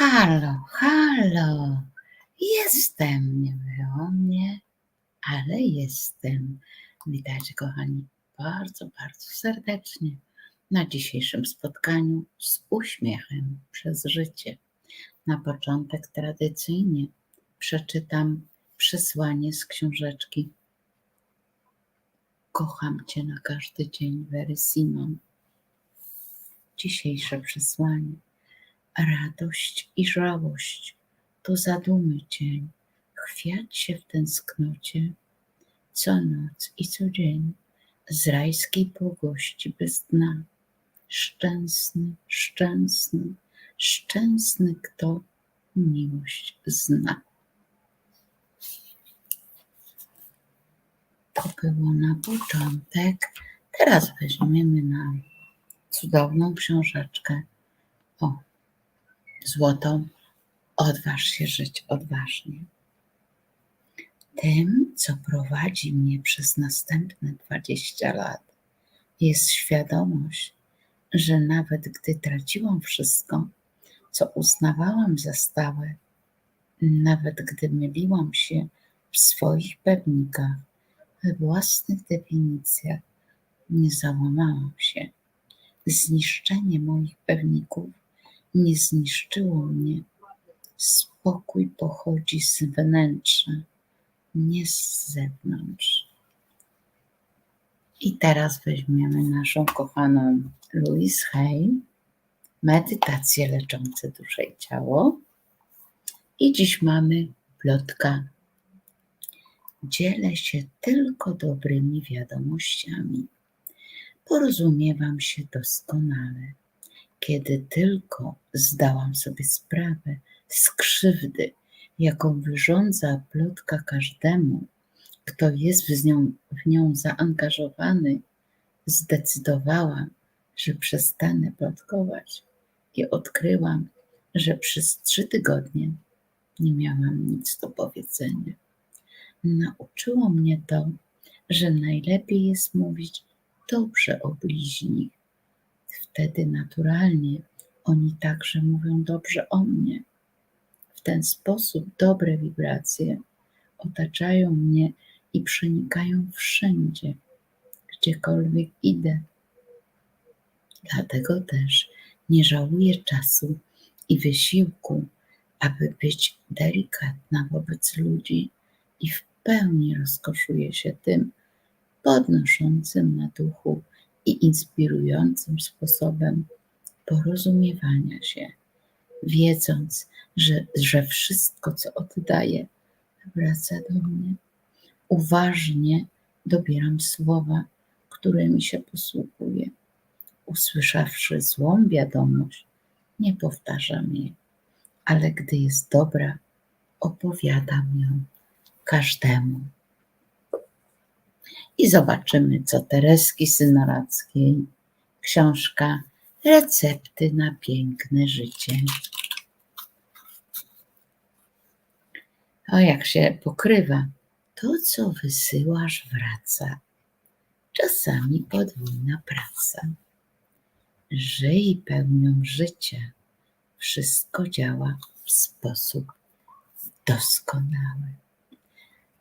Halo, halo, jestem, nie było mnie, ale jestem. Witajcie, kochani, bardzo, bardzo serdecznie na dzisiejszym spotkaniu z uśmiechem przez życie. Na początek tradycyjnie przeczytam przesłanie z książeczki Kocham Cię na każdy dzień, Wery Simon. Dzisiejsze przesłanie radość i żałość to zadumy cień, chwiać się w tęsknocie, co noc i co dzień, z rajskiej błogości bez dna. Szczęsny, szczęsny, szczęsny, kto miłość zna. To było na początek. Teraz weźmiemy na cudowną książeczkę. O, złotą, odważ się żyć odważnie. Tym, co prowadzi mnie przez następne 20 lat, jest świadomość, że nawet gdy traciłam wszystko, co uznawałam za stałe, nawet gdy myliłam się w swoich pewnikach, we własnych definicjach, nie załamałam się. Zniszczenie moich pewników nie zniszczyło mnie. Spokój pochodzi z wnętrza, nie z zewnątrz. I teraz weźmiemy naszą kochaną Louise Hay, medytacje leczące duszę i ciało. I dziś mamy plotka. Dzielę się tylko dobrymi wiadomościami. Porozumiewam się doskonale kiedy tylko zdałam sobie sprawę z krzywdy, jaką wyrządza plotka każdemu, kto jest w nią, w nią zaangażowany, zdecydowałam, że przestanę plotkować i odkryłam, że przez trzy tygodnie nie miałam nic do powiedzenia. Nauczyło mnie to, że najlepiej jest mówić dobrze o bliźnich, wtedy naturalnie oni także mówią dobrze o mnie. W ten sposób dobre wibracje otaczają mnie i przenikają wszędzie, gdziekolwiek idę. Dlatego też nie żałuję czasu i wysiłku, aby być delikatna wobec ludzi i w pełni rozkoszuję się tym podnoszącym na duchu i inspirującym sposobem porozumiewania się, wiedząc, że, że wszystko, co oddaję, wraca do mnie. Uważnie dobieram słowa, którymi się posługuję. Usłyszawszy złą wiadomość, nie powtarzam jej, ale gdy jest dobra, opowiadam ją każdemu i zobaczymy, co Tereski Synorackiej. Książka Recepty na piękne życie. O, jak się pokrywa. To, co wysyłasz, wraca. Czasami podwójna praca. Żyj pełnią życia. Wszystko działa w sposób doskonały.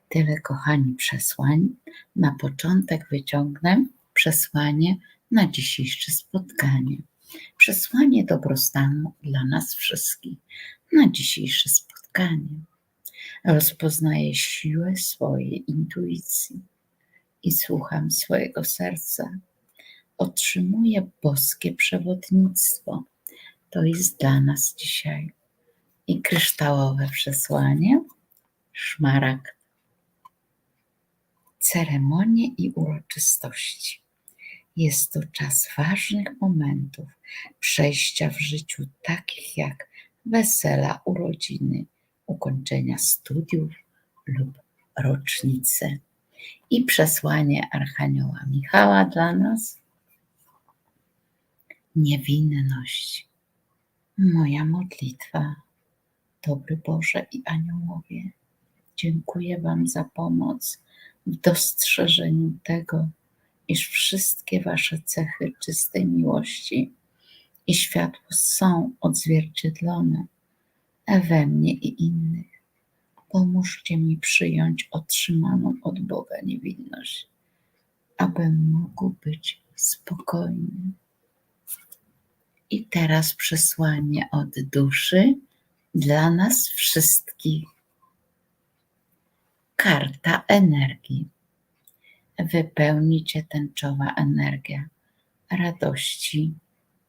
Tyle, kochani, przesłań. Na początek wyciągnę przesłanie na dzisiejsze spotkanie. Przesłanie dobrostanu dla nas wszystkich na dzisiejsze spotkanie. Rozpoznaję siłę swojej intuicji i słucham swojego serca. Otrzymuję boskie przewodnictwo. To jest dla nas dzisiaj. I kryształowe przesłanie. Szmaragd ceremonie i uroczystości. Jest to czas ważnych momentów przejścia w życiu, takich jak wesela, urodziny, ukończenia studiów lub rocznice. I przesłanie Archanioła Michała dla nas. Niewinność. Moja modlitwa. Dobry Boże i aniołowie, dziękuję Wam za pomoc w dostrzeżeniu tego, iż wszystkie Wasze cechy czystej miłości i światło są odzwierciedlone we mnie i innych. Pomóżcie mi przyjąć otrzymaną od Boga niewinność, abym mógł być spokojny. I teraz przesłanie od duszy dla nas wszystkich. Karta energii. Wypełni cię tęczowa energia radości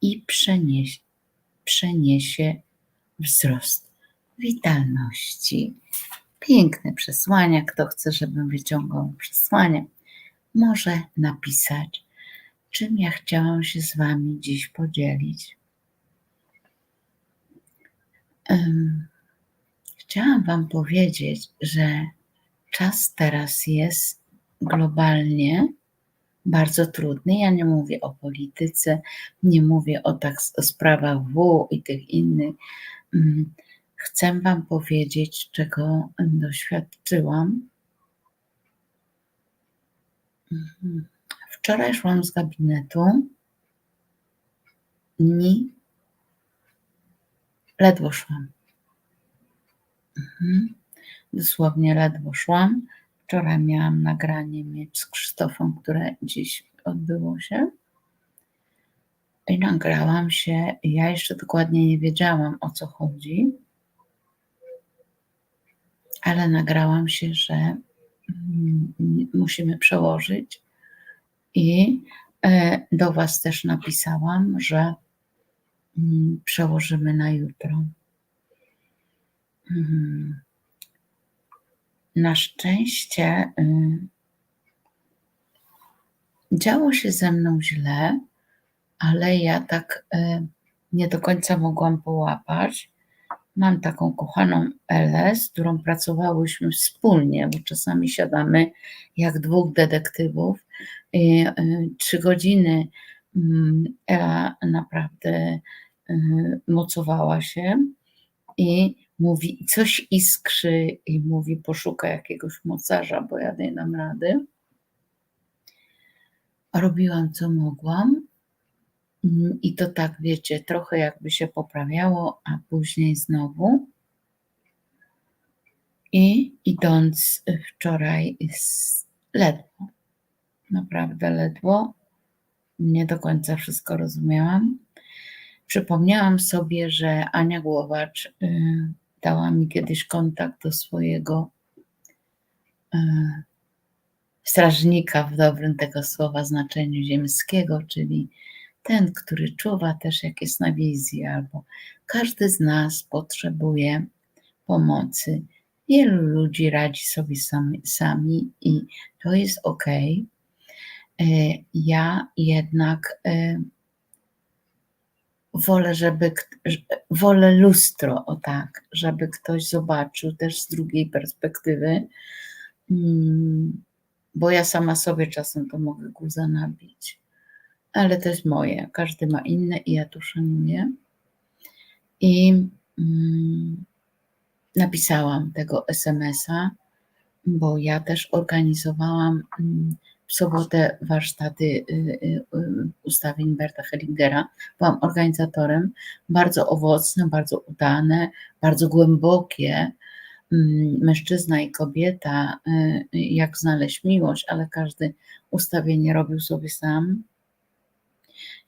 i przeniesie, przeniesie wzrost witalności. Piękne przesłania. Kto chce, żebym wyciągał przesłania, może napisać, czym ja chciałam się z Wami dziś podzielić. Um, chciałam Wam powiedzieć, że czas teraz jest globalnie bardzo trudny. Ja nie mówię o polityce, nie mówię o tak o sprawach W i tych innych. Mm, chcę Wam powiedzieć, czego doświadczyłam. Mhm. Wczoraj szłam z gabinetu i ledwo szłam. Mhm. Dosłownie ledwo szłam. Wczoraj miałam nagranie mieć z Krzysztofem, które dziś odbyło się. I nagrałam się. Ja jeszcze dokładnie nie wiedziałam o co chodzi, ale nagrałam się, że mm, musimy przełożyć. I e, do Was też napisałam, że mm, przełożymy na jutro. Mhm. Na szczęście y, działo się ze mną źle, ale ja tak y, nie do końca mogłam połapać. Mam taką kochaną Elę, z którą pracowałyśmy wspólnie, bo czasami siadamy jak dwóch detektywów. Y, trzy godziny mm, Ela naprawdę mocowała się i mówi, coś iskrzy i mówi, poszuka jakiegoś mocarza, bo ja nie dam rady. Robiłam co mogłam mm, i to tak, wiecie, trochę jakby się poprawiało, a później znowu. I idąc wczoraj ledwo, naprawdę ledwo, nie do końca wszystko rozumiałam. Przypomniałam sobie, że Ania Głowacz y, dała mi kiedyś kontakt do swojego e, strażnika w dobrym tego słowa znaczeniu ziemskiego, czyli ten, który czuwa też jak jest na wizji, albo każdy z nas potrzebuje pomocy. Wielu ludzi radzi sobie sami, sami i to jest ok. E, ja jednak e, wolę, żeby wolę lustro, o tak, żeby ktoś zobaczył też z drugiej perspektywy, mm, bo ja sama sobie czasem to mogę guza nabić, ale to jest moje, każdy ma inne i ja to szanuję. I mm, napisałam tego SMS-a, bo ja też organizowałam mm, w sobotę warsztaty y, y, y, ustawień Berta Hellingera. Byłam organizatorem, bardzo owocne, bardzo udane, bardzo głębokie. Mm, mężczyzna i kobieta, jak znaleźć miłość, ale każdy ustawienie robił sobie sam.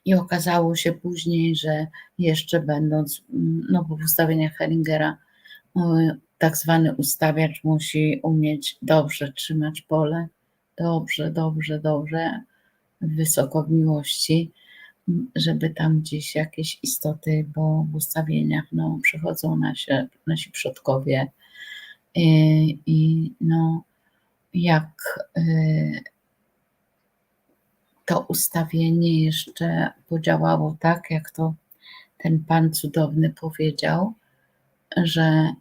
I okazało się później, że jeszcze będąc, mm, no bo w ustawieniach Hellingera, tak zwany ustawiacz musi umieć dobrze trzymać pole, dobrze, dobrze, dobrze, wysoko w miłości, żeby tam gdzieś jakieś istoty, bo w ustawieniach no, przychodzą nasi, nasi przodkowie. I, i no, jak y, to ustawienie jeszcze podziałało tak, jak to ten pan cudowny powiedział, że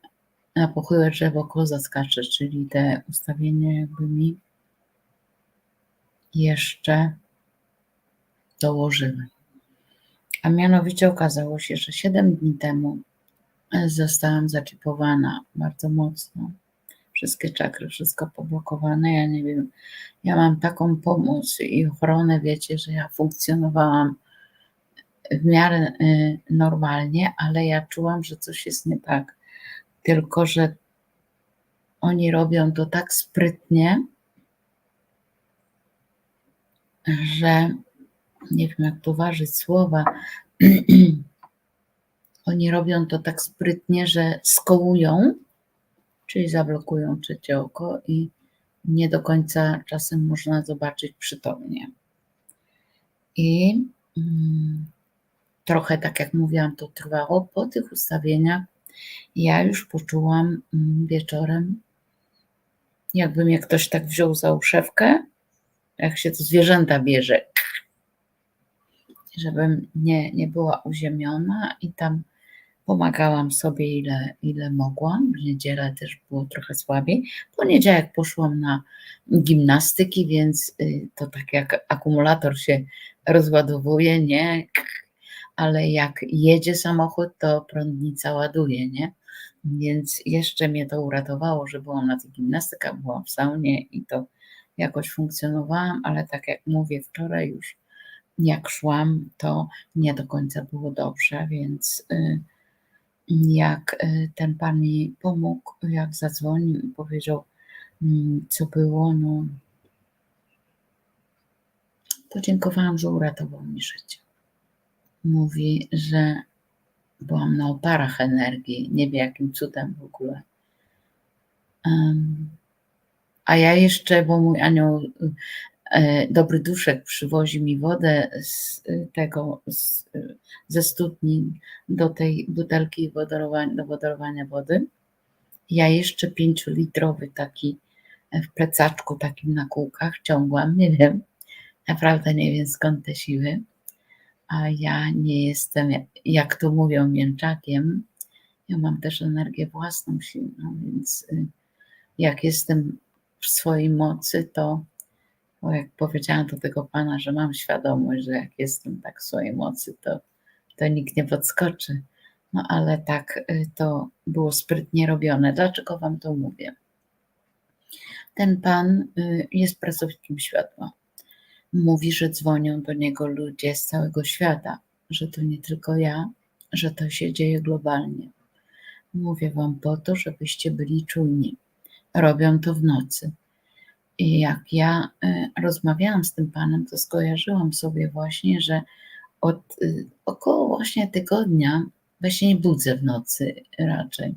na pochyłe drzewo koza skacze, czyli te ustawienie jakby mi jeszcze dołożyły. A mianowicie okazało się, że 7 dni temu zostałam zaczipowana bardzo mocno. Wszystkie czakry, wszystko poblokowane. Ja nie wiem, ja mam taką pomoc i ochronę, wiecie, że ja funkcjonowałam w miarę y, normalnie, ale ja czułam, że coś jest nie tak. Tylko, że oni robią to tak sprytnie, że nie wiem, jak tu ważyć słowa. Oni robią to tak sprytnie, że skołują, czyli zablokują trzecie oko i nie do końca czasem można zobaczyć przytomnie. I mm, trochę tak jak mówiłam, to trwało. Po tych ustawieniach ja już poczułam mm, wieczorem, jakby mnie ktoś tak wziął za uszewkę, jak się to zwierzęta bierze, żebym nie, nie była uziemiona i tam pomagałam sobie ile, ile mogłam. W niedzielę też było trochę słabiej. W poniedziałek poszłam na gimnastyki, więc y, to tak jak akumulator się rozładowuje, nie? Ale jak jedzie samochód, to prądnica ładuje, nie? Więc jeszcze mnie to uratowało, że byłam na tych gimnastykach, byłam w saunie i to jakoś funkcjonowałam, ale tak jak mówię, wczoraj już jak szłam, to nie do końca było dobrze, więc y, jak y, ten pan mi pomógł, jak zadzwonił i powiedział, mm, co było, no to dziękowałam, że uratował mi życie. Mówi, że byłam na oparach energii, nie wie jakim cudem w ogóle. Um, a ja jeszcze, bo mój anioł e, dobry duszek przywozi mi wodę z tego, z, ze studni do tej butelki do wodorowania wody. Ja jeszcze pięciolitrowy taki w plecaczku takim na kółkach ciągłam, nie wiem, naprawdę nie wiem skąd te siły, a ja nie jestem, jak to mówią, mięczakiem. Ja mam też energię własną silną, więc jak jestem w swojej mocy, to bo jak powiedziałam do tego pana, że mam świadomość, że jak jestem tak w swojej mocy, to, to nikt nie podskoczy. No ale tak y, to było sprytnie robione. Dlaczego wam to mówię? Ten pan y, jest pracownikiem światła. Mówi, że dzwonią do niego ludzie z całego świata, że to nie tylko ja, że to się dzieje globalnie. Mówię wam po to, żebyście byli czujni robią to w nocy. I jak ja y, rozmawiałam z tym panem, to skojarzyłam sobie właśnie, że od y, około właśnie tygodnia właśnie nie budzę w nocy raczej.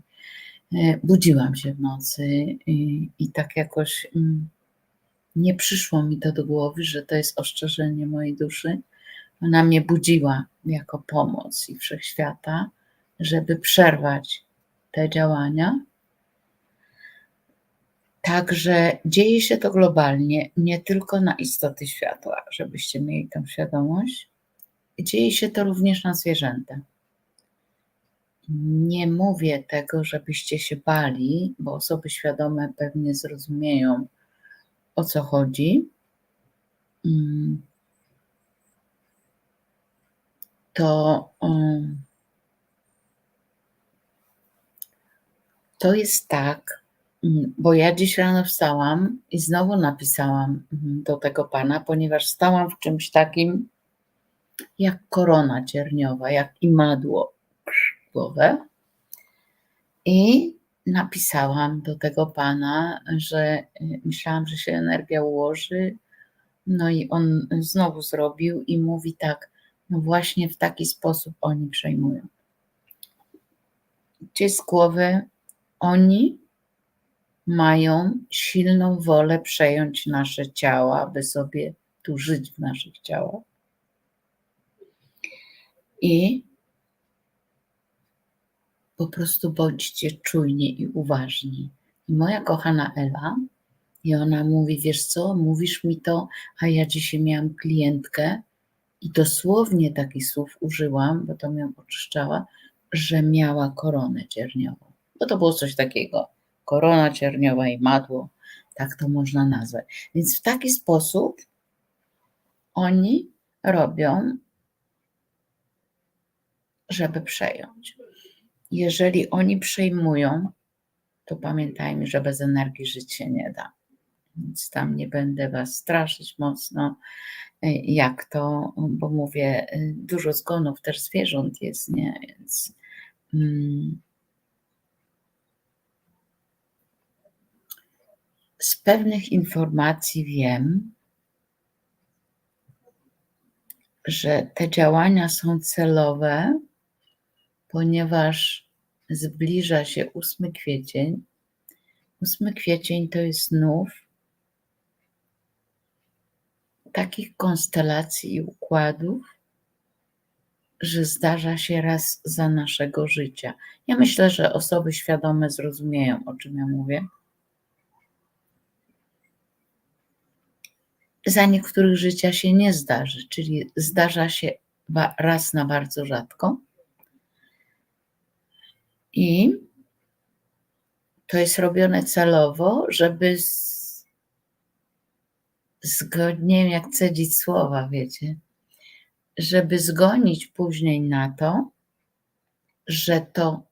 Y, budziłam się w nocy i, i tak jakoś mm, nie przyszło mi to do głowy, że to jest ostrzeżenie mojej duszy. Ona mnie budziła jako pomoc i wszechświata, żeby przerwać te działania Także dzieje się to globalnie, nie tylko na istoty światła, żebyście mieli tą świadomość. Dzieje się to również na zwierzęta. Nie mówię tego, żebyście się bali, bo osoby świadome pewnie zrozumieją, o co chodzi. Mm. To, um, to jest tak, Mm, bo ja dziś rano wstałam i znowu napisałam mhm, do tego pana, ponieważ stałam w czymś takim jak korona cierniowa, jak imadło głowę. I napisałam do tego pana, że y, myślałam, że się energia ułoży. No i on znowu zrobił i mówi tak, no właśnie w taki sposób oni przejmują. Gdzie z głowy oni mają silną wolę przejąć nasze ciała, aby sobie tu żyć w naszych ciałach. I po prostu bądźcie czujni i uważni. I moja kochana Ela, i ona mówi: Wiesz co, mówisz mi to, a ja dzisiaj miałam klientkę i dosłownie takich słów użyłam, bo to mnie oczyszczała, że miała koronę cierniową. Bo to było coś takiego korona cierniowa i madło, tak to można nazwać. Więc w taki sposób oni robią, żeby przejąć. Jeżeli oni przejmują, to pamiętajmy, że bez energii żyć się nie da. Więc tam nie będę Was straszyć mocno, jak to, bo mówię, dużo zgonów też zwierząt jest, nie? Więc. Mm, z pewnych informacji wiem, że te działania są celowe, ponieważ zbliża się 8 kwiecień. 8 kwiecień to jest znów takich konstelacji i układów, że zdarza się raz za naszego życia. Ja myślę, że osoby świadome zrozumieją, o czym ja mówię. Za niektórych życia się nie zdarzy, czyli zdarza się raz na bardzo rzadko. I to jest robione celowo, żeby z, zgodnie jak cedzić słowa, wiecie, żeby zgonić później na to, że to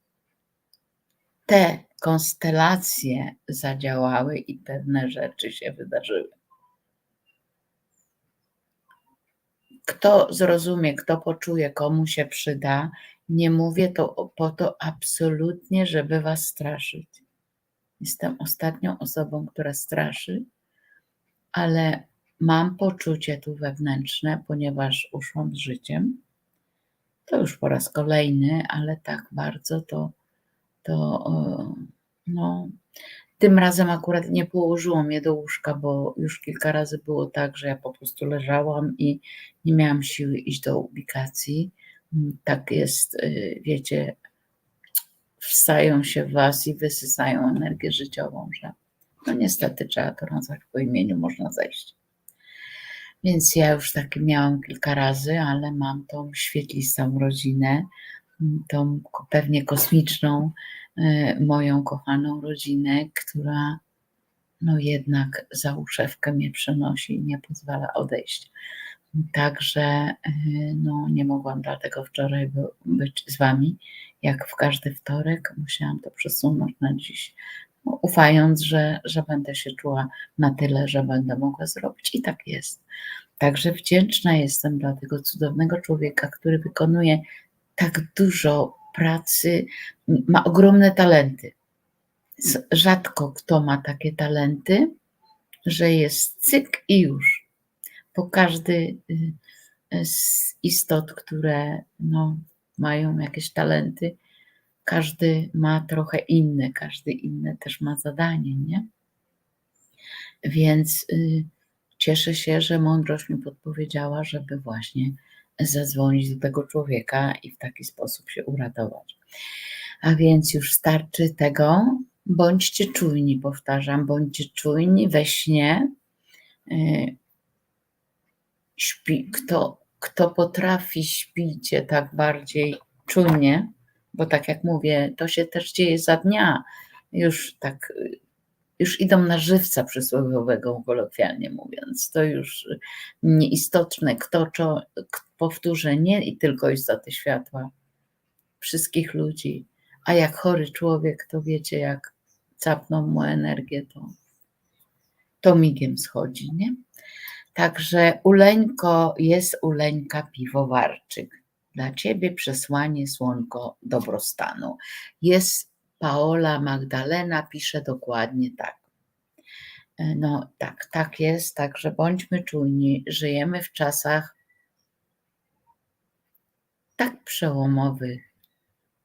te konstelacje zadziałały i pewne rzeczy się wydarzyły. Kto zrozumie, kto poczuje, komu się przyda, nie mówię to po to absolutnie, żeby was straszyć. Jestem ostatnią osobą, która straszy, ale mam poczucie tu wewnętrzne, ponieważ uszłam z życiem. To już po raz kolejny, ale tak bardzo to, to no, tym razem akurat nie położyło mnie do łóżka, bo już kilka razy było tak, że ja po prostu leżałam i nie miałam siły iść do ubikacji. Tak jest, y, wiecie, wstają się w was i wysysają energię życiową, że no niestety trzeba to nazwać po imieniu, można zejść. Więc ja już takie miałam kilka razy, ale mam tą świetlistą rodzinę, tą pewnie kosmiczną, moją kochaną rodzinę, która no jednak za uszewkę mnie przenosi i nie pozwala odejść. Także y, no, nie mogłam dlatego wczoraj być z Wami, jak w każdy wtorek. Musiałam to przesunąć na dziś, no, ufając, że, że będę się czuła na tyle, że będę mogła zrobić. I tak jest. Także wdzięczna jestem dla tego cudownego człowieka, który wykonuje tak dużo pracy, ma ogromne talenty. Rzadko kto ma takie talenty, że jest cyk i już. Bo każdy y, z istot, które no, mają jakieś talenty, każdy ma trochę inny, każdy inny też ma zadanie, nie? Więc y, cieszę się, że mądrość mi podpowiedziała, żeby właśnie zadzwonić do tego człowieka i w taki sposób się uratować. A więc już starczy tego. Bądźcie czujni, powtarzam, bądźcie czujni we śnie. Y, śpi, kto, kto potrafi, śpicie tak bardziej czujnie, bo tak jak mówię, to się też dzieje za dnia. Już tak już idą na żywca przysłowiowego, kolokwialnie mówiąc. To już nieistotne, kto, co, powtórzę, nie i tylko te światła wszystkich ludzi, a jak chory człowiek, to wiecie, jak capną mu energię, to, to migiem schodzi, nie? Także Uleńko jest Uleńka Piwowarczyk. Dla Ciebie przesłanie słonko dobrostanu. Jest Paola Magdalena pisze dokładnie tak. E, no tak, tak jest, także bądźmy czujni. Żyjemy w czasach tak przełomowych,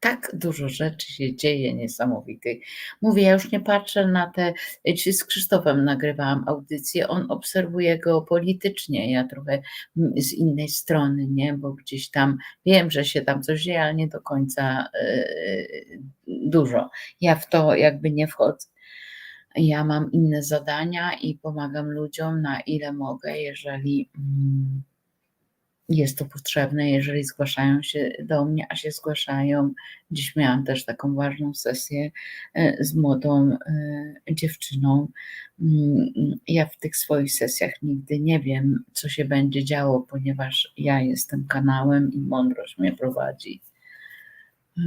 tak dużo rzeczy się dzieje niesamowitych. Mówię, ja już nie patrzę na te, czy z Krzysztofem nagrywałam audycję, on obserwuje go politycznie, ja trochę z innej strony, nie, bo gdzieś tam wiem, że się tam coś dzieje, ale nie do końca yy, dużo. Ja w to jakby nie wchodzę. Ja mam inne zadania i pomagam ludziom na ile mogę, jeżeli. Yy, jest to potrzebne, jeżeli zgłaszają się do mnie, a się zgłaszają. Dziś miałam też taką ważną sesję e, z młodą e, dziewczyną. Mm, ja w tych swoich sesjach nigdy nie wiem, co się będzie działo, ponieważ ja jestem kanałem i mądrość mnie prowadzi. E,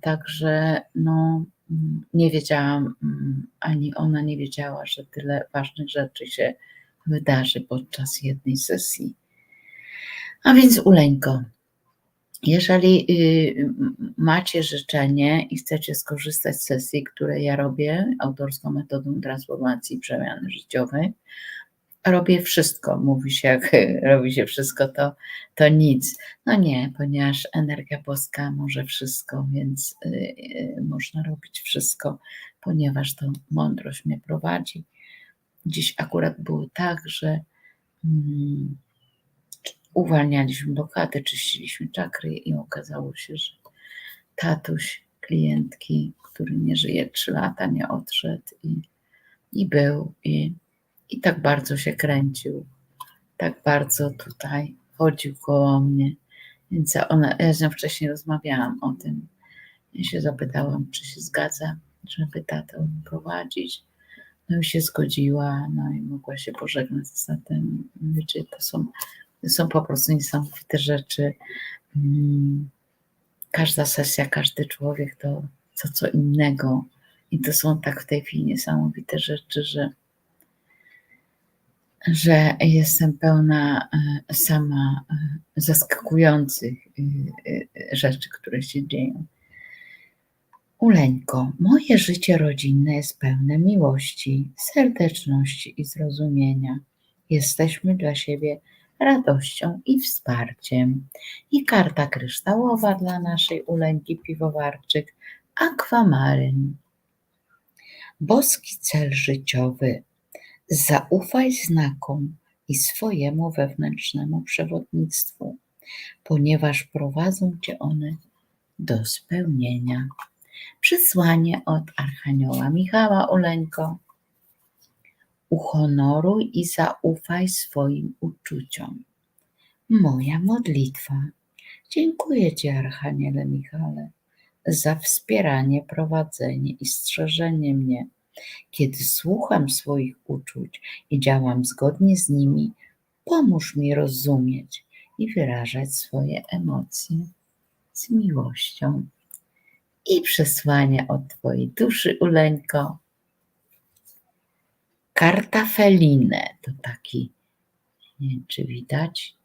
także no, mm, nie wiedziałam, mm, ani ona nie wiedziała, że tyle ważnych rzeczy się wydarzy podczas jednej sesji a więc Uleńko, Jeżeli y, macie życzenie i chcecie skorzystać z sesji, które ja robię autorską metodą transformacji przemiany życiowej, robię wszystko. Mówi się, jak robi się wszystko, to, to nic. No nie, ponieważ energia boska może wszystko, więc y, y, można robić wszystko, ponieważ to mądrość mnie prowadzi. Dziś akurat było tak, że mm, uwalnialiśmy blokady, czyściliśmy czakry i okazało się, że tatuś klientki, który nie żyje trzy lata, nie odszedł i, i był i, i tak bardzo się kręcił, tak bardzo tutaj chodził koło mnie. Więc ona, ja z nią wcześniej rozmawiałam o tym. Ja się zapytałam, czy się zgadza, żeby tatę prowadzić. No i się zgodziła, no i mogła się pożegnać z tatem. Wiecie, to są są po prostu niesamowite rzeczy. Mm, każda sesja, każdy człowiek to, to co innego. I to są tak w tej chwili niesamowite rzeczy, że, że jestem pełna e, sama e, zaskakujących e, rzeczy, które się dzieją. Uleńko, moje życie rodzinne jest pełne miłości, serdeczności i zrozumienia. Jesteśmy dla siebie radością i wsparciem. I karta kryształowa dla naszej Uleńki Piwowarczyk, akwamaryn. Boski cel życiowy. Zaufaj znakom i swojemu wewnętrznemu przewodnictwu, ponieważ prowadzą cię one do spełnienia. Przysłanie od Archanioła Michała Uleńko uhonoruj i zaufaj swoim uczuciom. Moja modlitwa. Dziękuję Ci, Archaniele Michale, za wspieranie, prowadzenie i strzeżenie mnie. Kiedy słucham swoich uczuć i działam zgodnie z nimi, pomóż mi rozumieć i wyrażać swoje emocje z miłością. I przesłanie od Twojej duszy, Uleńko Kartafelinę to taki, nie wiem czy widać,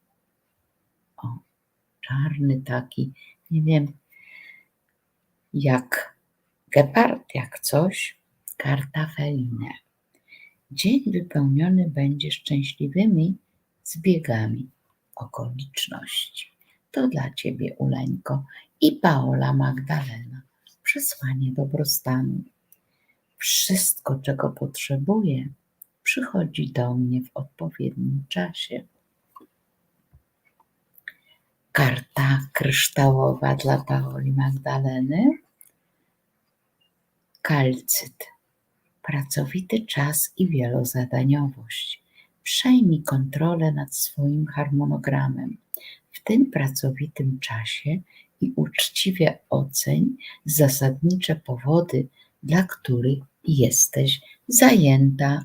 o, czarny taki, nie wiem, jak gepard, jak coś, kartafelinę. Dzień wypełniony będzie szczęśliwymi zbiegami okoliczności. To dla Ciebie, Uleńko, i Paola Magdalena. Przesłanie dobrostanu. Wszystko, czego potrzebuję, przychodzi do mnie w odpowiednim czasie. Karta kryształowa dla Paoli Magdaleny. Kalcyt. Pracowity czas i wielozadaniowość. Przejmij kontrolę nad swoim harmonogramem. W tym pracowitym czasie i uczciwie oceń zasadnicze powody, dla których jesteś zajęta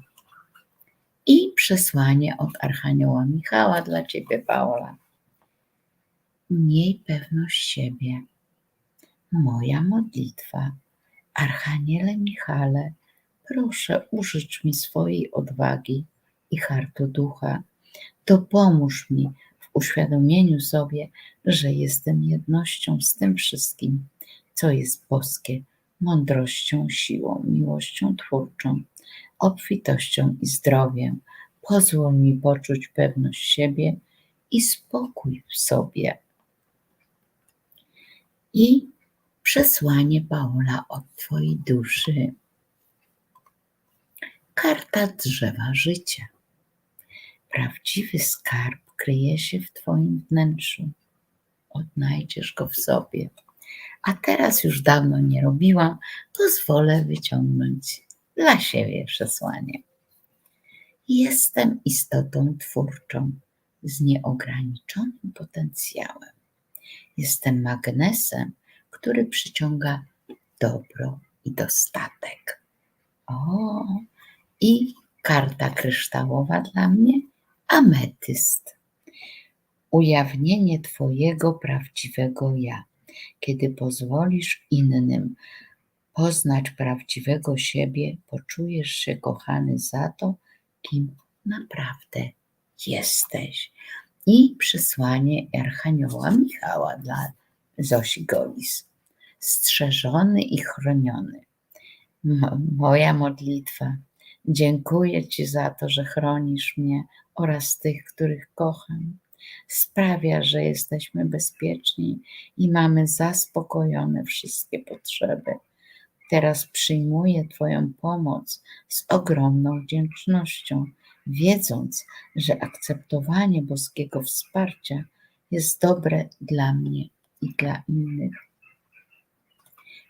przesłanie od Archanioła Michała dla Ciebie, Paola. Miej pewność siebie. Moja modlitwa. Archaniele Michale, proszę użycz mi swojej odwagi i hartu ducha. Dopomóż mi w uświadomieniu sobie, że jestem jednością z tym wszystkim, co jest boskie, mądrością, siłą, miłością twórczą obfitością i zdrowiem. Pozwól mi poczuć pewność siebie i spokój w sobie. I przesłanie Paula od Twojej duszy. Karta drzewa życia. Prawdziwy skarb kryje się w Twoim wnętrzu. Odnajdziesz go w sobie. A teraz już dawno nie robiłam, pozwolę wyciągnąć dla siebie przesłanie. Jestem istotą twórczą z nieograniczonym potencjałem. Jestem magnesem, który przyciąga dobro i dostatek. O, i karta kryształowa dla mnie ametyst. Ujawnienie Twojego prawdziwego ja, kiedy pozwolisz innym poznać prawdziwego siebie, poczujesz się kochany za to, kim naprawdę jesteś. I przesłanie Archanioła Michała dla Zosi Golis. Strzeżony i chroniony. Mo- Moja modlitwa. Dziękuję Ci za to, że chronisz mnie oraz tych, których kocham. Sprawia, że jesteśmy bezpieczni i mamy zaspokojone wszystkie potrzeby. Teraz przyjmuję Twoją pomoc z ogromną wdzięcznością, wiedząc, że akceptowanie boskiego wsparcia jest dobre dla mnie i dla innych.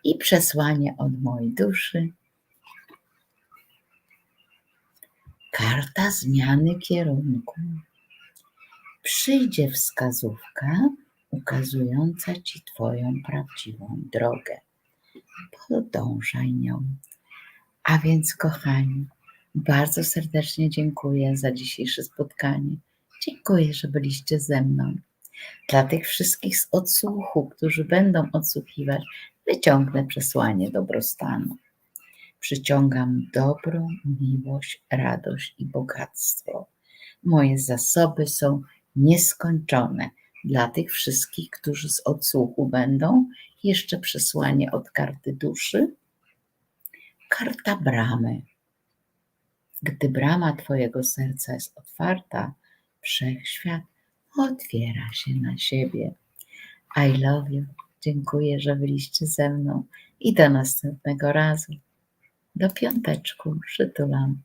I przesłanie od mojej duszy. Karta zmiany kierunku. Przyjdzie wskazówka ukazująca Ci Twoją prawdziwą drogę. Podążaj nią. A więc, kochani, bardzo serdecznie dziękuję za dzisiejsze spotkanie. Dziękuję, że byliście ze mną. Dla tych wszystkich z odsłuchu, którzy będą odsłuchiwać, wyciągnę przesłanie dobrostanu. Przyciągam dobro, miłość, radość i bogactwo. Moje zasoby są nieskończone. Dla tych wszystkich, którzy z odsłuchu będą, jeszcze przesłanie od karty duszy. Karta bramy. Gdy brama Twojego serca jest otwarta, wszechświat otwiera się na siebie. I love you. Dziękuję, że byliście ze mną i do następnego razu. Do piąteczku przytulam.